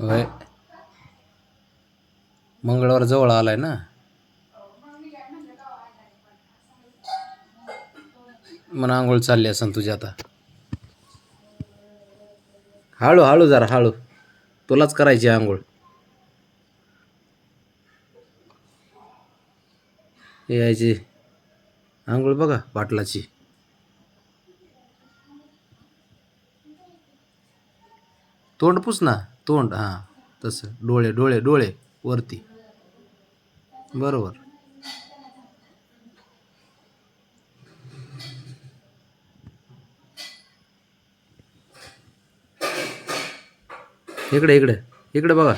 होय. मंगळवार जवळ आलाय ना? मग आंघोळ चालली असेल तुझी आता. हळू हळू जरा हळू. तुलाच करायची आंघोळ. यायची. आंघोळ बघा पाटलाची तोंड पुस ना. तोंड हां तसं डोळे डोळे डोळे वरती. बरोबर. इकडे इकडे इकडे बघा.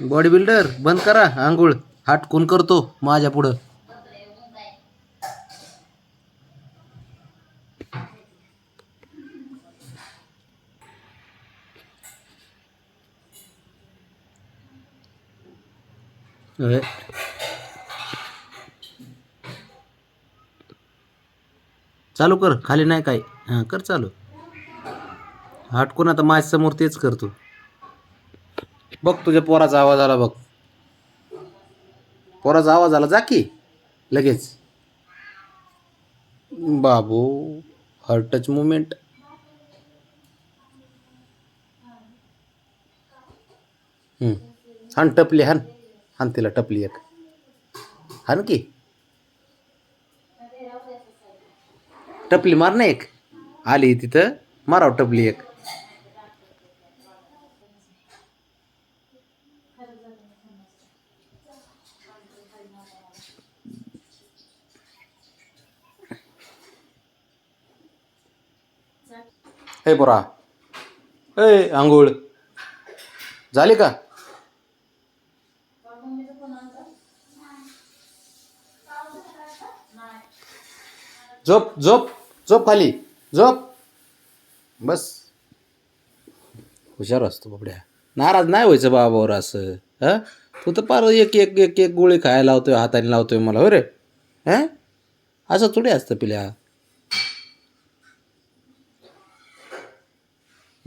बॉडी बिल्डर बंद करा आंघोळ. हाट कोण करतो माझ्या पुढं. होय. चालू कर खाली नाही काय. हां कर चालू. हाटकून आता माझ्यासमोर तेच करतो. बघ तुझ्या पोराचा आवाज आला बघ. पोराचा आवाज आला जा की. लगेच. बाबू हर्ट टच मुवमेंट हान टपली हान. हान तिला टपली एक. हान की. टपली मार ना एक. आली तिथं माराव टपली एक. हे पोरा. ए आंघोळ. झाली का? झोप झोप झोप खाली. झोप. बस. हुशार असतो बाबड्या. नाराज नाही व्हायचं बाबावर असं. हा? तू तर पार एक एक एक एक गोळी खायला लावतोय हाताने लावतोय मला. हो रे? हा? असं थोडी असतं पिल्या.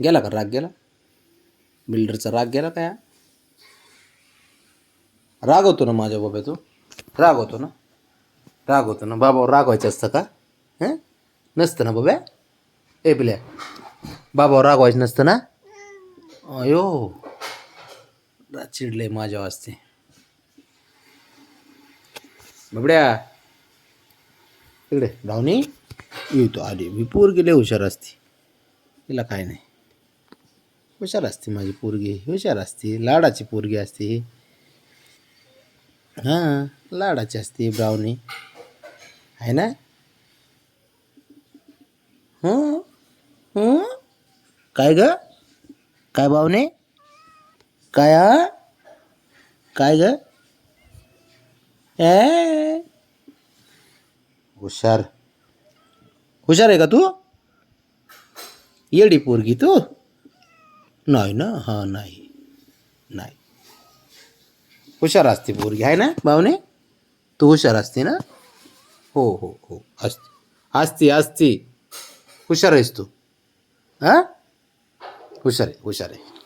गेला का? राग गेला? बिल्डरचा राग गेला काय राग होतो ना माझ्या बाबा तो राग होतो ना? राग होतो ना? बाबावर रागवायचं असतं का? हं? नसतं ना बाबा ए पिल्या बाबावर रागवायचं नसतं ना? अयो चिडले माझ्या वाजते बाबड्या इकडे धावणी येतो आली. मी पूर गेले हुशार असते. तिला काय नाही. हुशार असते माझी पोरगी हुशार असते लाडाची पोरगी असते. हां लाडाची असते ब्राउनी. आहे ना? हं? हं? काय ग? काय भावने काय काय ग? ए? हुशार. हुशार आहे का तू? येडी पोरगी तू. नाही ना? हां नाही. नाही. हुशार असते पोरगी आहे ना भावने? तू हुशार असते ना? हो हो हो. असते. असते असते. हुशार आहेस तू. हां? हुशार आहे हुशार आहे.